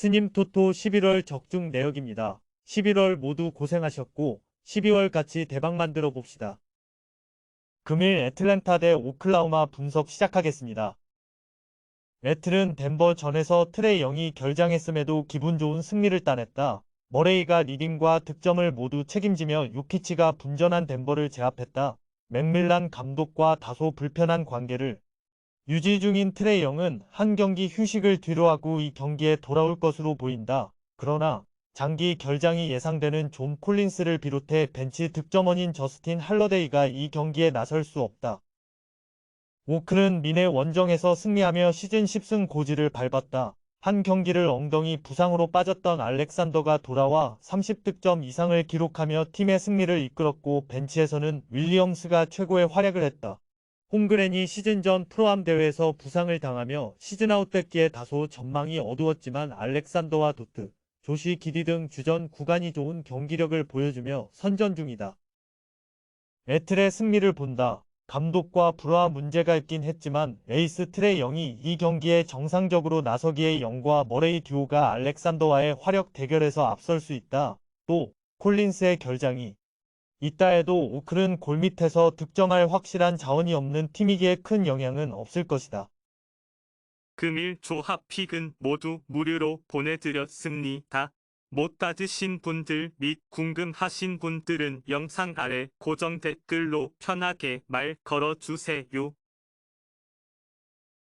스님 토토 11월 적중 내역입니다. 11월 모두 고생하셨고 12월 같이 대박 만들어 봅시다. 금일 애틀랜타 대 오클라호마 분석 시작하겠습니다. 애틀은 덴버 전에서 트레이 영이 결장했음에도 기분 좋은 승리를 따냈다. 머레이가 리딩과 득점을 모두 책임지며 유키치가 분전한 덴버를 제압했다. 맥밀란 감독과 다소 불편한 관계를 유지 중인 트레이 영은 한 경기 휴식을 뒤로하고 이 경기에 돌아올 것으로 보인다. 그러나 장기 결장이 예상되는 존 콜린스를 비롯해 벤치 득점원인 저스틴 할러데이가 이 경기에 나설 수 없다. 오크는 미네 원정에서 승리하며 시즌 10승 고지를 밟았다. 한 경기를 엉덩이 부상으로 빠졌던 알렉산더가 돌아와 30득점 이상을 기록하며 팀의 승리를 이끌었고 벤치에서는 윌리엄스가 최고의 활약을 했다. 홈그랜이 시즌 전 프로암 대회에서 부상을 당하며 시즌 아웃 됐기에 다소 전망이 어두웠지만 알렉산더와 도트, 조시 기디 등 주전 구간이 좋은 경기력을 보여주며 선전 중이다. 애틀의 승리를 본다. 감독과 불화 문제가 있긴 했지만 에이스 트레이 영이 이 경기에 정상적으로 나서기에 영과 머레이 듀오가 알렉산더와의 화력 대결에서 앞설 수 있다. 또 콜린스의 결장이 있다 해도 오클은 골 밑에서 득점할 확실한 자원이 없는 팀이기에 큰 영향은 없을 것이다. 금일 조합 픽은 모두 무료로 보내드렸습니다. 못 받으신 분들 및 궁금하신 분들은 영상 아래 고정 댓글로 편하게 말 걸어주세요.